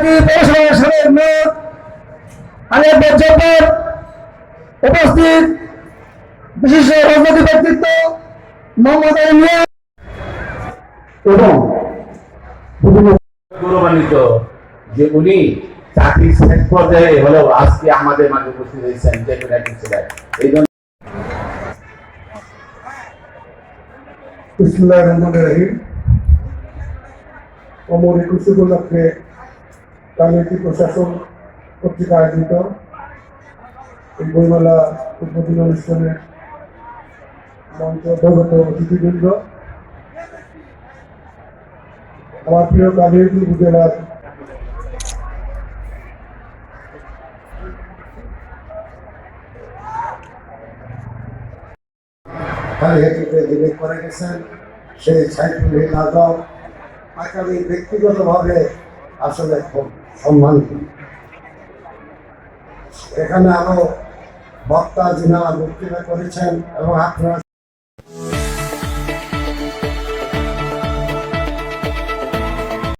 কাটি পৌরসভার সাবেক মেয়র আলিয়া জব্বার উপস্থিত বিশিষ্ট রাজনৈতিক ব্যক্তিত্ব মোহাম্মদ এবং গৌরবান্বিত যে উনি চাকরির শেষ পর্যায়ে হলেও আজকে আমাদের মাঝে উপস্থিত হয়েছেন যে এই জন্য রহমান রহিম। অমর একুশ উপলক্ষে রাজনৈতিক প্রশাসন কর্তৃক আয়োজিত এই বইমেলা উদ্বোধন অনুষ্ঠানে মঞ্চ অধ্যগত অতিথিবৃন্দ, আমার প্রিয় কালিয়াপুর উপজেলার সেই সাইফুল আজম আমি ব্যক্তিগতভাবে আসলে খুব সম্মান এখানে আরও বক্তা যিনারা বক্তৃতা করেছেন এবং আপনারা